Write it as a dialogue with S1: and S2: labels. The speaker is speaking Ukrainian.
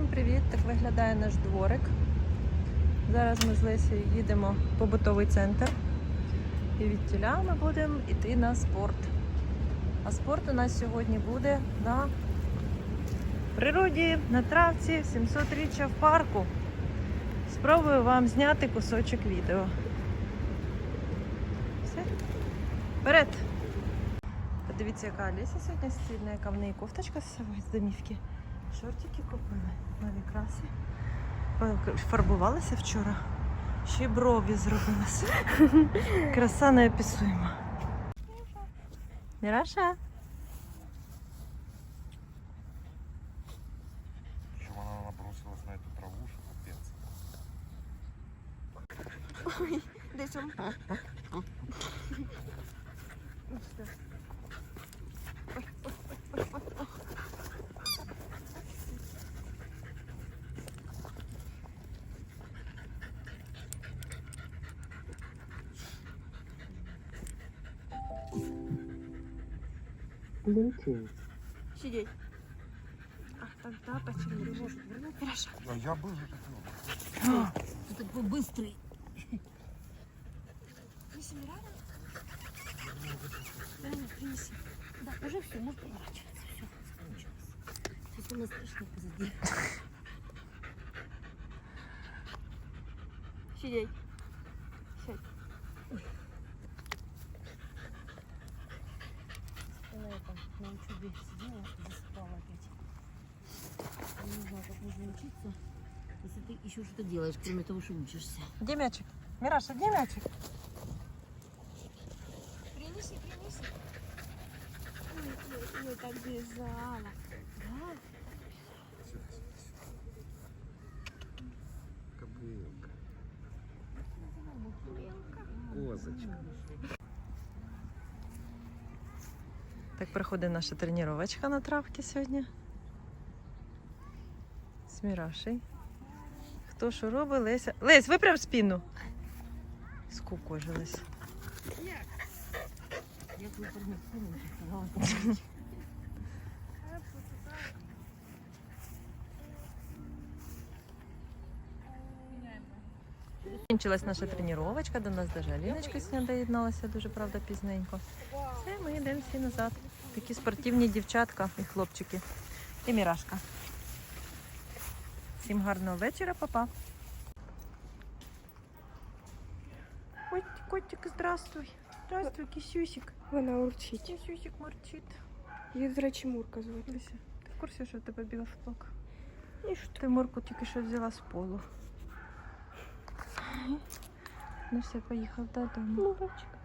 S1: Всім привіт! Так виглядає наш дворик. Зараз ми з Лесією їдемо в побутовий центр. І від тіля ми будемо йти на спорт. А спорт у нас сьогодні буде на природі, на травці 700 річчя в парку. Спробую вам зняти кусочок відео. Все. Вперед! Подивіться, яка Аліса сьогодні стильна, яка в неї кофточка з домівки. Шортики купили, нові краси. Фарбувалася вчора. Ще й брові зробилася. Краса неописуема. Міраша.
S2: Причем она набросилась на эту траву, что капец.
S3: Десь он. Сидеть. Ах, тогда почему не может вернуть Мираша?
S2: А я был же такой.
S3: Ты такой быстрый. Принеси Мирана. Мирана, принеси. Да, уже все, можно поворачиваться. Все. Сейчас у нас страшно позади. Сидеть. Сядь. На учебе сидела, засыпала опять. Я не знаю, как нужно учиться, если ты еще что-то делаешь, кроме того, что учишься.
S1: Де м'ячик? Міраша, де м'ячик?
S3: Принеси, принеси. Ой, ой, ой, так бежала. Да?
S2: Кобылка. Козочка.
S1: Так проходить наша тренувачка на травці сьогодні. З. Хто що робить? Леся. Лесь, випрям спину. Скукожилась.
S3: Як ви спину
S1: Закінчилась наша тренувачка, до нас даже Аліночка сьогодні доєдналася, дуже правда пізненько. Все, ми йдемо всі назад. Такі спортивні дівчатка і хлопчики. І Мірашка. Всім гарного вечора, папа. Ой, котик, здравствуй. Здравствуй, кисюсик.
S4: Вона урчить.
S1: Кисюсик морчить.
S4: Її, до речі, Мурка звати.
S1: Ти в курсі, що в тебе біла футболка?
S4: І що?
S1: Ти морку тільки що взяла з полу. Ну все, поїхав додому.
S4: Мурочка.